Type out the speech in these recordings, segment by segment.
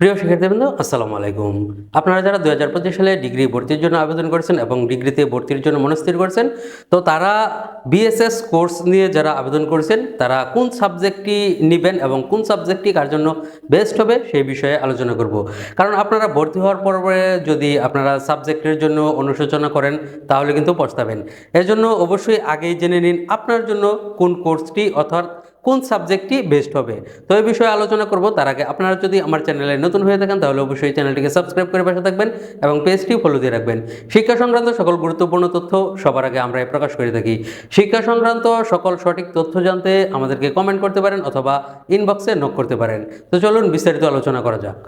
প্রিয় শিক্ষার্থীবৃন্দ, আসসালামু আলাইকুম। আপনারা যারা দু হাজার পঁচিশ সালে ডিগ্রি ভর্তির জন্য আবেদন করেছেন এবং ডিগ্রিতে ভর্তির জন্য মনস্থির করেছেন, তো তারা বিএসএস কোর্স নিয়ে যারা আবেদন করেছেন, তারা কোন সাবজেক্টটি নেবেন এবং কোন সাবজেক্টটি কার জন্য বেস্ট হবে সেই বিষয়ে আলোচনা করব। কারণ আপনারা ভর্তি হওয়ার পরে যদি আপনারা সাবজেক্টের জন্য অনুশোচনা করেন, তাহলে কিন্তু পস্তাবেন। এজন্য অবশ্যই আগেই জেনে নিন আপনার জন্য কোন কোর্সটি, অর্থাৎ কোন সাবজেক্টটি বেস্ট হবে? তো এই বিষয়ে আলোচনা করব। তার আগে আপনারা যদি আমার চ্যানেলে নতুন হয়ে থাকেন, তাহলে অবশ্যই চ্যানেলটিকে সাবস্ক্রাইব করে পাশে থাকবেন এবং পেজটি ফলো দিয়ে রাখবেন। শিক্ষা সংক্রান্ত সকল গুরুত্বপূর্ণ তথ্য সবার আগে আমরা প্রকাশ করে থাকি। শিক্ষা সংক্রান্ত সকল সঠিক তথ্য জানতে আমাদেরকে কমেন্ট করতে পারেন অথবা ইনবক্সে নক করতে পারেন। তো চলুন বিস্তারিত আলোচনা করা যাক।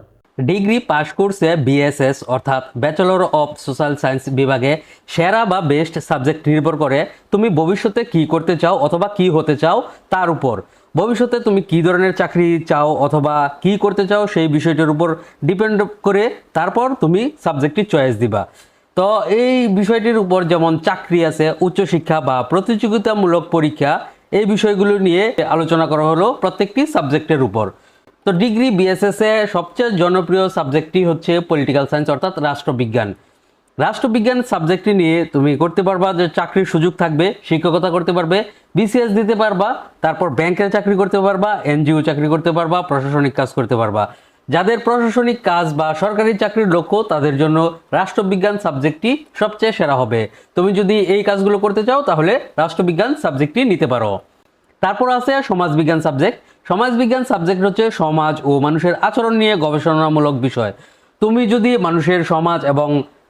ডিগ্রি পাশ কোর্সে বিএসএস অর্থাৎ ব্যাচেলর অফ সোশ্যাল সায়েন্স বিভাগে। সেরা বা বেস্ট সাবজেক্ট নির্ভর করে তুমি ভবিষ্যতে কি করতে চাও অথবা কি হতে চাও তার উপর। ভবিষ্যতে তুমি কি ধরনের চাকরি চাও অথবা কি করতে চাও সেই বিষয়টির উপর ডিপেন্ড করে তারপর তুমি সাবজেক্টটি চয়েস দিবা। তো এই বিষয়টির উপর যেমন চাকরি আছে, উচ্চশিক্ষা বা প্রতিযোগিতামূলক পরীক্ষা, এই বিষয়গুলো নিয়ে আলোচনা করা হলো প্রত্যেকটি সাবজেক্টের উপর। তো ডিগ্রি বিএসএস এ সবচেয়ে জনপ্রিয় সাবজেক্টটি হচ্ছে পলিটিক্যাল সায়েন্স অর্থাৎ রাষ্ট্রবিজ্ঞান। রাষ্ট্রবিজ্ঞান সাবজেক্টটি নিয়ে তুমি করতে পারবা যে চাকরির সুযোগ থাকবে, শিক্ষকতা করতে পারবে বিসিএস দিতে পারবা, তারপর ব্যাংকের চাকরি করতে পারবা এনজিও চাকরি করতে পারবা, প্রশাসনিক কাজ করতে পারবা। যাদের প্রশাসনিক কাজ বা সরকারি চাকরির লক্ষ্য, তাদের জন্য রাষ্ট্রবিজ্ঞান সাবজেক্টটি সবচেয়ে সেরা হবে। তুমি যদি এই কাজগুলো করতে চাও, তাহলে রাষ্ট্রবিজ্ঞান সাবজেক্টটি নিতে পারো। তারপর আছে সমাজবিজ্ঞান সাবজেক্ট। সমাজবিজ্ঞান সাবজেক্ট হচ্ছে সমাজ ও মানুষের আচরণ নিয়ে গবেষণামূলক বিষয়। তুমি যদি মানুষের সমাজ এবং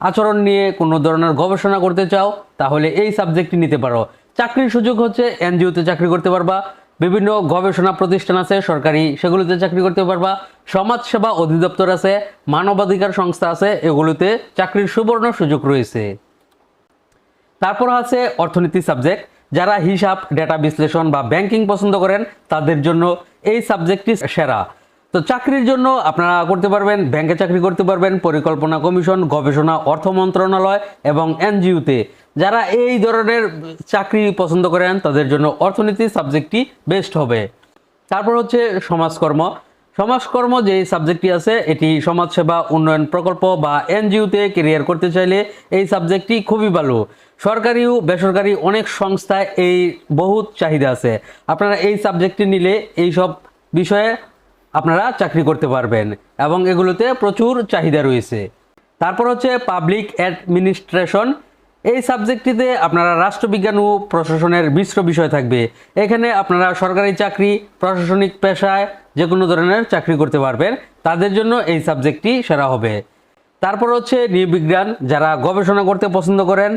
আচরণ নিয়ে কোনো ধরনের গবেষণা করতে চাও, তাহলে এই সাবজেক্টটি নিতে পারো। চাকরির সুযোগ হচ্ছে এনজিওতে চাকরি করতে পারবা, বিভিন্ন গবেষণা প্রতিষ্ঠান আছে, সরকারি সেগুলোতে চাকরি করতে পারবা, সমাজসেবা অধিদপ্তর আছে, মানবাধিকার সংস্থা আছে, এগুলোতে চাকরির সুবর্ণ সুযোগ রয়েছে। তারপর আছে অর্থনীতি সাবজেক্ট যারা হিসাব ডেটা বিশ্লেষণ বা ব্যাংকিং পছন্দ করেন, তাদের জন্য এই সাবজেক্টটি সেরা। তো চাকরির জন্য আপনারা করতে পারবেন ব্যাংকে চাকরি করতে পারবেন, পরিকল্পনা কমিশন, গবেষণা, অর্থ মন্ত্রণালয় এবং এনজিওতে যারা এই ধরনের চাকরি পছন্দ করেন, তাদের জন্য অর্থনীতি সাবজেক্টটি বেস্ট হবে। তারপর হচ্ছে সমাজকর্ম। সমাজকর্ম যে সাবজেক্টটি আছে, এটি সমাজসেবা, উন্নয়ন প্রকল্প বা এনজিওতে কেরিয়ার করতে চাইলে এই সাবজেক্টটি খুবই ভালো। সরকারি ও বেসরকারি অনেক সংস্থায় এই বহুত চাহিদা আছে। আপনারা এই সাবজেক্টটি নিলে এই সব বিষয়ে আপনারা চাকরি করতে পারবেন এবং এগুলোতে প্রচুর চাহিদা রয়েছে। তারপর হচ্ছে পাবলিক অ্যাডমিনিস্ট্রেশন এই সাবজেক্টটিতে আপনারা রাষ্ট্রবিজ্ঞান ও প্রশাসনের মিশ্র বিষয় থাকবে। এখানে আপনারা সরকারি চাকরি, প্রশাসনিক পেশায় যে কোনো ধরনের চাকরি করতে পারবেন। তাদের জন্য এই সাবজেক্টটি সেরা হবে। তারপর হচ্ছে নৃবিজ্ঞান যারা গবেষণা করতে পছন্দ করেন,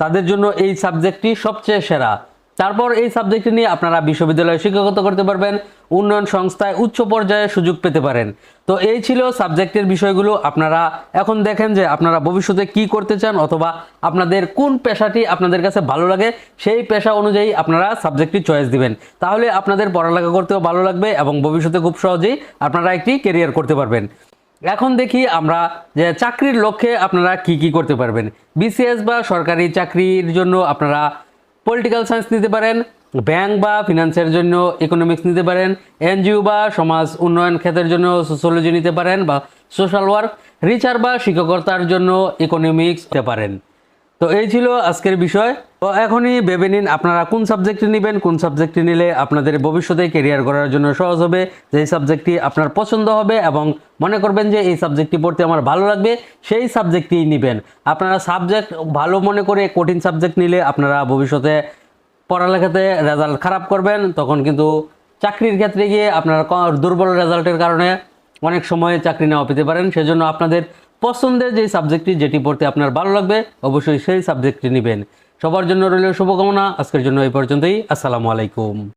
তাদের জন্য এই সাবজেক্টটি সবচেয়ে সেরা। তারপর এই সাবজেক্টটি নিয়ে আপনারা বিশ্ববিদ্যালয়ে শিক্ষকতা করতে পারবেন, উন্নয়ন সংস্থায় উচ্চ পর্যায়ে সুযোগ পেতে পারেন। তো এই ছিল সাবজেক্টের বিষয়গুলো, আপনারা এখন দেখেন যে আপনারা ভবিষ্যতে কি করতে চান অথবা আপনাদের কোন পেশাটি আপনাদের কাছে ভালো লাগে, সেই পেশা অনুযায়ী আপনারা সাবজেক্টটি চয়েস দিবেন। তাহলে আপনাদের পড়ালেখা করতেও ভালো লাগবে এবং ভবিষ্যতে খুব সহজেই আপনারা একটি কেরিয়ার করতে পারবেন। এখন দেখি আমরা যে চাকরির লক্ষ্যে আপনারা কি কি করতে পারবেন। বিসিএস বা সরকারি চাকরির জন্য আপনারা পলিটিক্যাল সায়েন্স নিতে পারেন ব্যাংক বা ফিনান্সের জন্য ইকোনমিক্স নিতে পারেন, এনজিও বা সমাজ উন্নয়ন ক্ষেত্রের জন্য সোশ্যোলজি নিতে পারেন বা সোশ্যাল ওয়ার্ক রিচার বা শিক্ষকতার জন্য ইকোনমিক্স নিতে পারেন। তো এই ছিল আজকের বিষয়। তো এখনই ভেবে নিন আপনারা কোন সাবজেক্টটি নেবেন, কোন সাবজেক্টটি নিলে আপনাদের ভবিষ্যতে কেরিয়ার করার জন্য সহজ হবে। যে সাবজেক্টটি আপনার পছন্দ হবে এবং মনে করবেন যে এই সাবজেক্টটি পড়তে আমার ভালো লাগবে, সেই সাবজেক্টটি নেবেন। আপনারা সাবজেক্ট ভালো মনে করে কঠিন সাবজেক্ট নিলে আপনারা ভবিষ্যতে পড়ালেখাতে রেজাল্ট খারাপ করবেন। তখন কিন্তু চাকরির ক্ষেত্রে গিয়ে আপনার দুর্বল রেজাল্টের কারণে অনেক সময় চাকরি নেওয়া পেতে পারেন। সেজন্য আপনাদের পছন্দের যে সাবজেক্টটি যেটি পড়তে আপনার ভালো লাগবে, অবশ্যই সেই সাবজেক্টটি নেবেন। সবার জন্য রইল শুভকামনা। আজকের জন্য এই পর্যন্তই। আসসালামু আলাইকুম।